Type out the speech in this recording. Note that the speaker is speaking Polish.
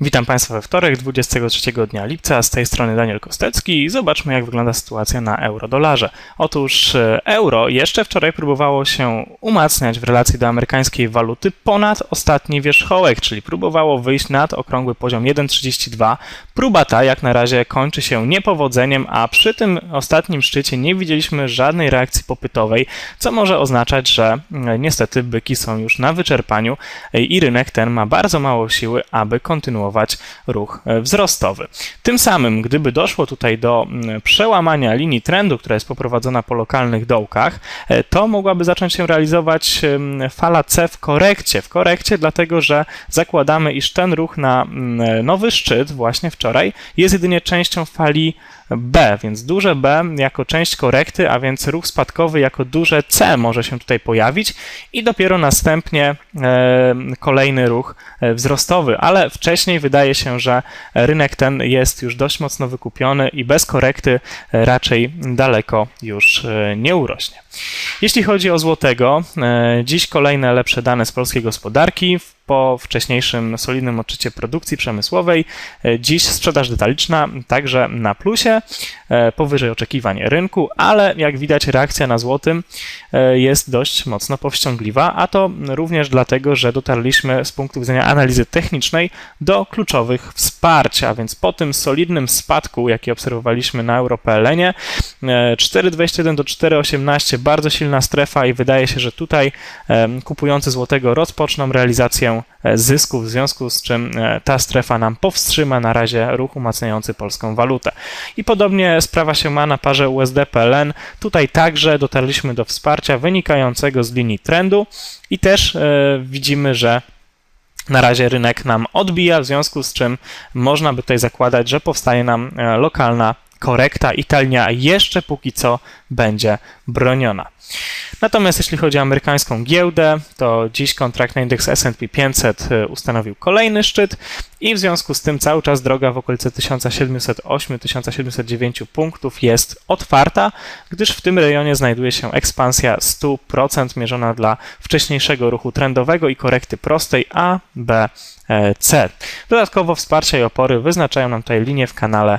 Witam Państwa we wtorek, 23 dnia lipca, z tej strony Daniel Kostecki i zobaczmy jak wygląda sytuacja na euro-dolarze. Otóż e, euro jeszcze wczoraj próbowało się umacniać w relacji do amerykańskiej waluty ponad ostatni wierzchołek, czyli próbowało wyjść nad okrągły poziom 1,32. Próba ta jak na razie kończy się niepowodzeniem, a przy tym ostatnim szczycie nie widzieliśmy żadnej reakcji popytowej, co może oznaczać, że e, niestety byki są już na wyczerpaniu i rynek ten ma bardzo mało siły, aby kontynuować ruch e, wzrostowy. Tym samym, gdyby doszło tutaj do mm, przełamania linii trendu, która jest poprowadzona po lokalnych dołkach, e, to mogłaby zacząć się realizować fala C w korekcie. W korekcie, dlatego że zakładamy, iż ten ruch na mm, nowy szczyt właśnie wczoraj jest jedynie częścią fali B, więc duże B jako część korekty, a więc ruch spadkowy jako duże C może się tutaj pojawić i dopiero następnie e, kolejny ruch e, wzrostowy, ale wcześniej wydaje się, że rynek ten jest już dość mocno wykupiony i bez korekty e, raczej daleko już nie urośnie. Jeśli chodzi o złotego, dziś kolejne lepsze dane z polskiej gospodarki po wcześniejszym solidnym odczycie produkcji przemysłowej. Dziś sprzedaż detaliczna także na plusie, e, powyżej oczekiwań rynku, ale jak widać reakcja na złotym e, jest dość mocno powściągliwa, a to również dlatego, że dotarliśmy z punktu widzenia analizy technicznej do kluczowych wsparć, a więc po tym solidnym spadku, jaki obserwowaliśmy na EuroPLN-ie, 4,21 do 4,18 bardzo silna strefa i wydaje się, że tutaj kupujący złotego rozpoczną realizację E, zysków, w związku z czym e, ta strefa nam powstrzyma na razie ruch umacniający polską walutę. I podobnie sprawa się ma na parze USD-PLN. Tutaj także dotarliśmy do wsparcia wynikającego z linii trendu i też e, widzimy, że na razie rynek nam odbija, w związku z czym można by tutaj zakładać, że powstaje nam lokalna korekta Italia jeszcze póki co będzie broniona. Natomiast jeśli chodzi o amerykańską giełdę, to dziś kontrakt na indeks S&P 500 y, ustanowił kolejny szczyt i w związku z tym cały czas droga w okolicy 1708-1709 punktów jest otwarta, gdyż w tym rejonie znajduje się ekspansja 100% mierzona dla wcześniejszego ruchu trendowego i korekty prostej A, B, e, C. Dodatkowo wsparcia i opory wyznaczają nam tutaj linie w kanale